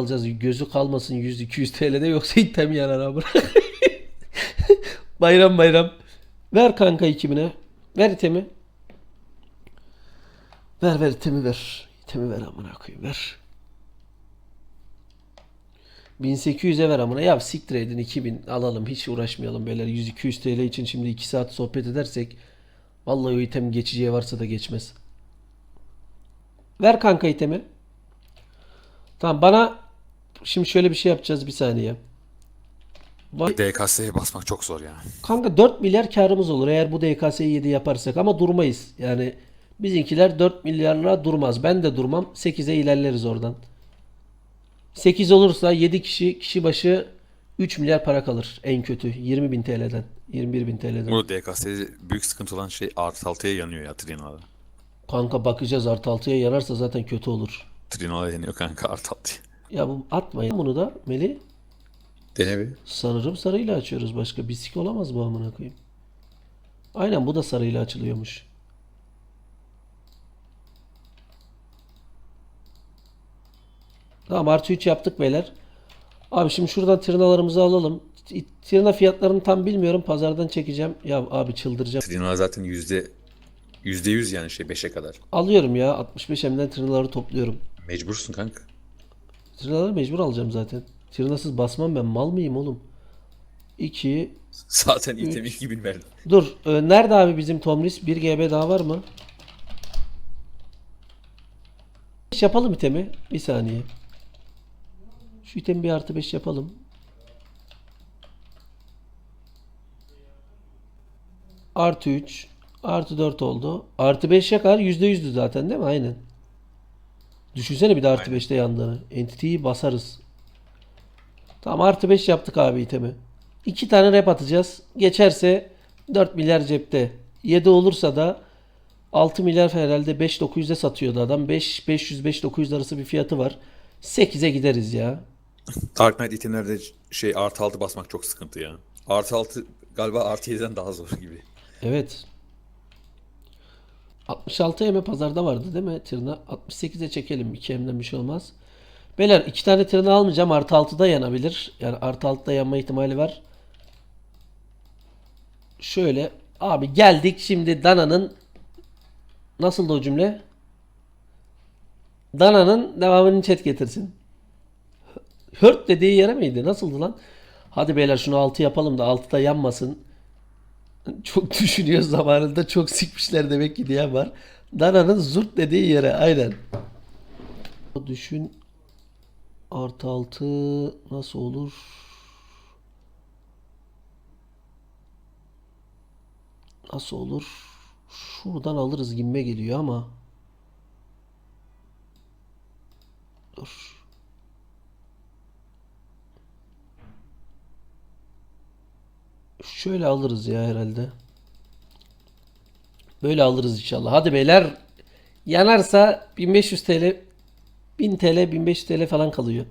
alacağız. Gözü kalmasın 100-200 TL'de yoksa item yanar abi. bayram bayram. Ver kanka 2000'e. Ver itemi. Ver ver itemi ver. İtemi ver amına koyayım ver. 1800'e ver amına. Ya siktir edin 2000 alalım. Hiç uğraşmayalım beyler. 100-200 TL için şimdi 2 saat sohbet edersek vallahi o item geçiciye varsa da geçmez. Ver kanka itemi. Tamam bana şimdi şöyle bir şey yapacağız bir saniye. Vay- DKS'ye basmak çok zor ya. Kanka 4 milyar karımız olur eğer bu DKS'yi 7 yaparsak ama durmayız. Yani bizimkiler 4 milyarla durmaz. Ben de durmam. 8'e ilerleriz oradan. 8 olursa 7 kişi kişi başı 3 milyar para kalır en kötü 20 bin TL'den 21 bin TL'den. Bu DKS'de büyük sıkıntı olan şey artı altıya yanıyor ya Trino'da. Kanka bakacağız artı 6'ya yanarsa zaten kötü olur. Trino'da yanıyor kanka artı altıya. Ya bu atmayın bunu da Meli. Dene bir. Sanırım sarıyla açıyoruz başka. Bisik olamaz bu amına koyayım. Aynen bu da sarıyla açılıyormuş. Tamam artı 3 yaptık beyler. Abi şimdi şuradan tırnalarımızı alalım. T- Tırna fiyatlarını tam bilmiyorum. Pazardan çekeceğim. Ya abi çıldıracağım. Trino zaten yüzde yüzde yüz yani şey 5'e kadar. Alıyorum ya. 65 M'den tırnaları topluyorum. Mecbursun kanka. Tırnaları mecbur alacağım zaten. Tırnasız basmam ben. Mal mıyım oğlum? 2 Zaten itemi 2000 verdim. Dur. e, nerede abi bizim Tomris? 1 GB daha var mı? Yapalım itemi. Bir saniye. Şu itemi bir artı 5 yapalım. Artı 3. Artı 4 oldu. Artı 5'e kadar %100'dü zaten değil mi? Aynen. Düşünsene bir de artı 5'te yandığını. Entity'yi basarız. Tamam artı 5 yaptık abi itemi. 2 tane rep atacağız. Geçerse 4 milyar cepte. 7 olursa da 6 milyar herhalde 5-900'e satıyordu adam. 5 500 5-900 arası bir fiyatı var. 8'e gideriz ya. Dark Knight itemlerde şey artı altı basmak çok sıkıntı ya. Artı altı galiba artı 7'den daha zor gibi. Evet. 66 eme pazarda vardı değil mi? Tırna 68'e çekelim. 2 emden bir şey olmaz. Beyler iki tane tırna almayacağım. Artı 6'da yanabilir. Yani artı 6'da yanma ihtimali var. Şöyle. Abi geldik şimdi Dana'nın nasıldı o cümle? Dana'nın devamını chat getirsin. Hört dediği yere miydi? Nasıldı lan? Hadi beyler şunu 6 yapalım da 6'da yanmasın. Çok düşünüyor zamanında çok sikmişler demek ki diyen var. Dana'nın zurt dediği yere aynen. Düşün artı altı nasıl olur? Nasıl olur? Şuradan alırız gibime geliyor ama. Dur. Şöyle alırız ya herhalde. Böyle alırız inşallah. Hadi beyler. Yanarsa 1500 TL 1000 TL 1500 TL falan kalıyor.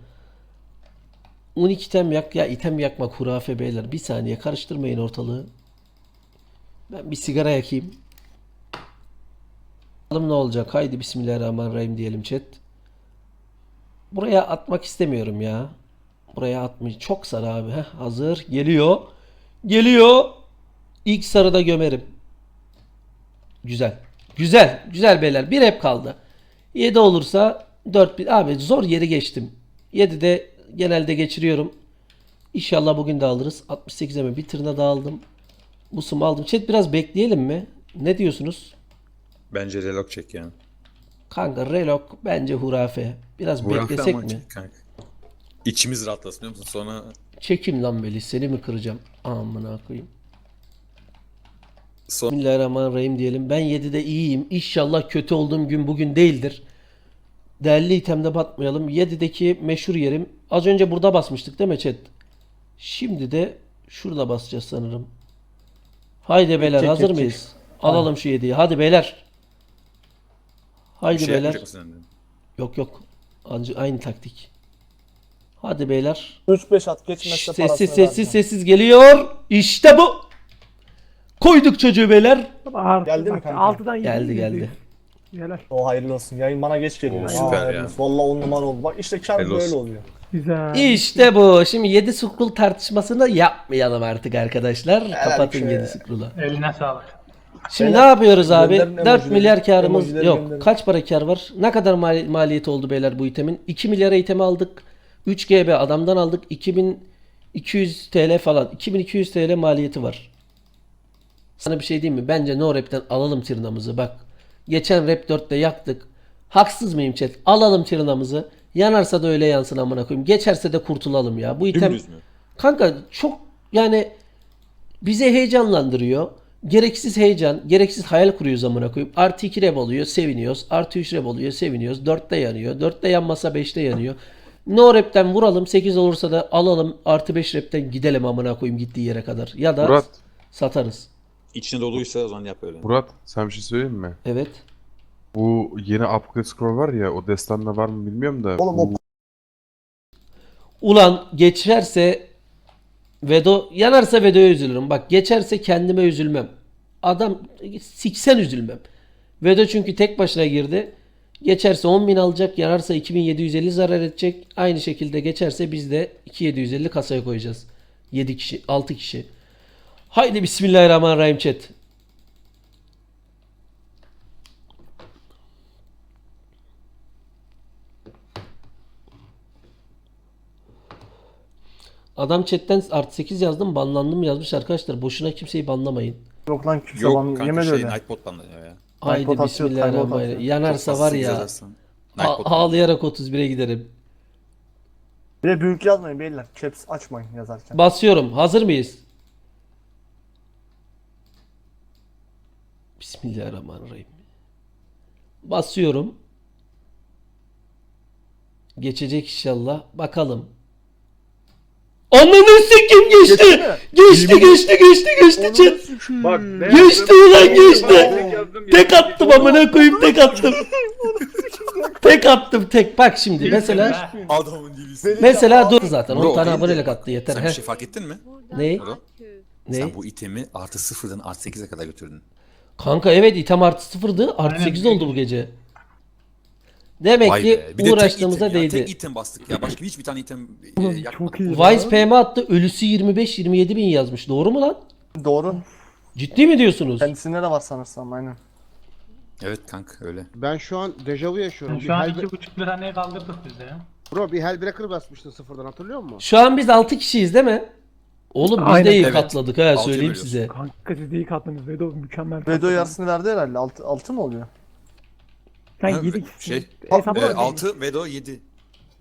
12 item yak ya item yakmak hurafe beyler. Bir saniye karıştırmayın ortalığı. Ben bir sigara yakayım. Bakalım ne olacak. Haydi bismillahirrahmanirrahim diyelim chat. Buraya atmak istemiyorum ya. Buraya atmayı çok sarı abi. Heh, hazır. Geliyor. Geliyor. İlk sarıda gömerim. Güzel. Güzel. Güzel beyler. Bir hep kaldı. 7 olursa 4 bir. Abi zor yeri geçtim. 7'de genelde geçiriyorum. İnşallah bugün de alırız. 68'e mi? Bir tırna daha aldım. Bu sumu aldım. Chat biraz bekleyelim mi? Ne diyorsunuz? Bence relok çek yani. Kanka relok bence hurafe. Biraz Hurafe beklesek mi? kanka. İçimiz rahatlasın biliyor musun? Sonra Çekim lan Beli. Seni mi kıracağım? Amına koyayım. son Bismillahirrahmanirrahim diyelim. Ben 7'de iyiyim. İnşallah kötü olduğum gün bugün değildir. Değerli itemde batmayalım. 7'deki meşhur yerim. Az önce burada basmıştık değil mi chat? Şimdi de şurada basacağız sanırım. Haydi beyler çek, hazır çek, mıyız? Alalım şu 7'yi. Hadi beyler. Haydi şey beyler. Yok yok. Aynı taktik. Hadi beyler. 3-5 at geçmezse parasını Sessiz sessiz vereceğim. sessiz geliyor. İşte bu. Koyduk çocuğu beyler. Geldi mi bak, kanka? Altıdan yedi Geldi geldi. Helal. O hayırlı olsun. Yayın bana geç geliyor. Oo, Aa, süper hayırlı ya. olsun. Vallahi on numara oldu. Bak işte kar böyle olsun. oluyor. Güzel. İşte bu. Şimdi 7 scroll tartışmasını yapmayalım artık arkadaşlar. Kapatın ki. 7 scroll'u. Eline sağlık. Şimdi Beyler, ne yapıyoruz abi? gönderin 4 emojileri, milyar karımız emojileri yok. gönderin. Kaç para kar var? Ne kadar mali- maliyeti oldu beyler bu itemin? 2 milyara itemi aldık. 3 GB adamdan aldık. 2200 TL falan. 2200 TL maliyeti var. Sana bir şey diyeyim mi? Bence no rap'ten alalım tırnamızı bak. Geçen rap 4'te yaktık. Haksız mıyım chat? Alalım tırnamızı. Yanarsa da öyle yansın amına koyayım. Geçerse de kurtulalım ya. Bu item Dümdüz mü? Kanka çok yani bizi heyecanlandırıyor. Gereksiz heyecan, gereksiz hayal kuruyoruz amına koyup. Artı 2 rev oluyor, seviniyoruz. Artı 3 rev oluyor, seviniyoruz. 4'te yanıyor. 4'te yanmasa 5'te yanıyor. No rep'ten vuralım. 8 olursa da alalım. Artı 5 rep'ten gidelim amına koyayım gittiği yere kadar. Ya da Murat, satarız. İçine doluysa o zaman yap öyle. Murat sen bir şey söyleyeyim mi? Evet. Bu yeni upgrade scroll var ya o destanda var mı bilmiyorum da. Oğlum o bu- Ulan geçerse Vedo yanarsa Vedo'ya üzülürüm. Bak geçerse kendime üzülmem. Adam siksen üzülmem. Vedo çünkü tek başına girdi. Geçerse 10.000 alacak. Yanarsa 2750 zarar edecek. Aynı şekilde geçerse biz de 2750 kasaya koyacağız. 7 kişi, 6 kişi. Haydi bismillahirrahmanirrahim chat. Adam chatten artı 8 yazdım banlandım yazmış arkadaşlar. Boşuna kimseyi banlamayın. yok lan kimse Yok kanka yemedi şey öyle. Nightbot ya. Haydi bismillahirrahmanirrahim. Yanarsa var ya a- ağlayarak 31'e giderim. Bir de büyük yazmayın beyler. Caps açmayın yazarken. Basıyorum. Hazır mıyız? Bismillahirrahmanirrahim. Basıyorum. Geçecek inşallah. Bakalım. Ananı sikim geçti. Geçti? Geçti geçti geçti geçti Geçti ulan geçti. Tek yazdım, Tek attım amına koyayım tek attım. tek attım tek. Bak şimdi mesela Adamın dilisi. mesela dur zaten. Bro, 10 tane değil de- abonelik attı yeter. Sen He. bir şey fark ettin mi? Ne? Bro? Ne? Sen bu itemi artı sıfırdan artı 8'e kadar götürdün. Kanka evet item artı sıfırdı. Artı Aynen. 8 oldu bu gece. Demek Vay ki be. Bir de tek uğraştığımıza item ya. değdi. Tek item bastık ya. Başka hiçbir tane item e, yakmadık. iyi. Vice PM attı. Ölüsü 25-27 bin yazmış. Doğru mu lan? Doğru. Ciddi mi diyorsunuz? Kendisinde de var sanırsam aynen. Evet kanka öyle. Ben şu an dejavu yaşıyorum. Yani Bir şu an iki buçuk lira ne kaldırdık biz de ya. bro bir Hellbreaker basmıştın sıfırdan hatırlıyor musun? Şu an biz 6 kişiyiz değil mi? Oğlum biz Aynen. de iyi Evet. katladık ha söyleyeyim bölüyoruz. size. Kanka siz de iyi kattınız. Vedo mükemmel. Vedo katladınız. yarısını verdi herhalde. Altı, altı mı oluyor? Sen Ha, 7 şey, Hesapla. E, 6 Vedo 7.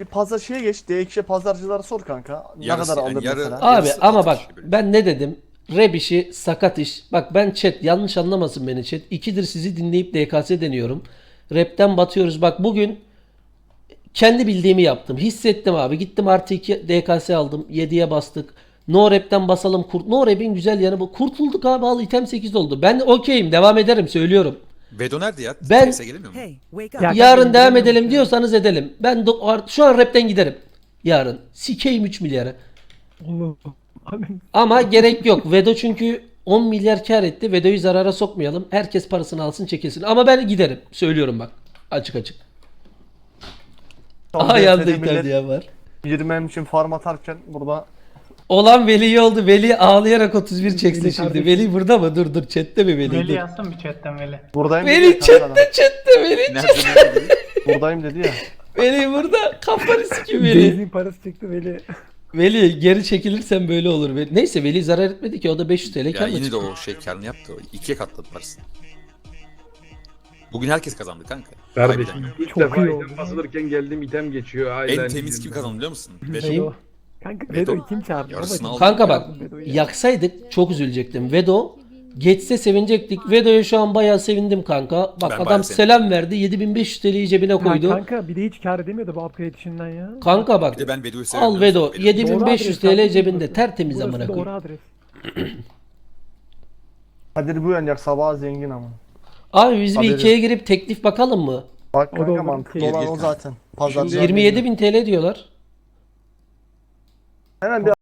Bir pazar şeye geç. D2'ye pazarcılara sor kanka. Ne Yarısı, kadar yani alır yarı- mesela? Abi Yarısı ama altı bak kişi ben ne dedim? Rap işi sakat iş. Bak ben chat yanlış anlamasın beni chat. İkidir sizi dinleyip DKS deniyorum. Rap'ten batıyoruz. Bak bugün kendi bildiğimi yaptım. Hissettim abi. Gittim artı 2 DKS aldım. 7'ye bastık. No Rap'ten basalım. Kurt no Rap'in güzel yanı bu. Kurtulduk abi al item 8 oldu. Ben okeyim devam ederim söylüyorum. Vedo nerede ya? Ben- TS'e gelemiyor mu? Hey, Yarın devam edelim diyorsanız edelim. Ben şu an Rap'ten giderim. Yarın. Sikeyim 3 milyara. Allah. Ama gerek yok. Vedo çünkü 10 milyar kar etti. Vedo'yu zarara sokmayalım. Herkes parasını alsın çekilsin. Ama ben giderim. Söylüyorum bak. Açık açık. Son Aha yandı millet diye var. 20 için farm atarken burada Olan Veli iyi oldu. Veli ağlayarak 31 çeksin Veli şimdi. kardeşim. Veli burada mı? Dur dur. Chatte mi Veli? Veli Dur. yazsın bir chatten Veli. buradayım Veli dedi ya kanka chatte chatte Veli. Nerede? Buradayım dedi ya. Veli burada. Kafanı sikim Veli. Benzin parası çıktı Veli. Veli geri çekilirsen böyle olur. Veli. Neyse Veli zarar etmedi ki. O da 500 TL ya kar yine de o şey karını yaptı. o. İkiye katladı parasını. Bugün herkes kazandı kanka. Kardeşim ilk Çok defa iyi item basılırken geldim item geçiyor. En Ailen temiz kim kazandı biliyor musun? Kim? Vedo. Kanka Vedo. Vedo'yu kim çağırdı? Yarısını Babacım. aldı. Kanka bak yaksaydık çok üzülecektim. Vedo geçse sevinecektik. Vedo'ya şu an bayağı sevindim kanka. Bak Ben adam bayağı selam verdi. 7500 TL'yi cebine Ya koydu. kanka bir de hiç kar edemiyordu bu upgrade işinden ya. Kanka bak Bir de ben Vedo'yu seviyorum. al Vedo Vedo. 7500 Doğru adres TL cebinde burası. tertemiz Burası amına doğru koyayım. adres. Kadir bu yanacak sabah zengin ama. Abi biz bir Haberi- ikiye girip teklif bakalım mı? Bak da kanka olur. mantıklı Gel, olan gel o kanka. zaten. Pazarcı. 27 bin TL diyorlar. Hemen bir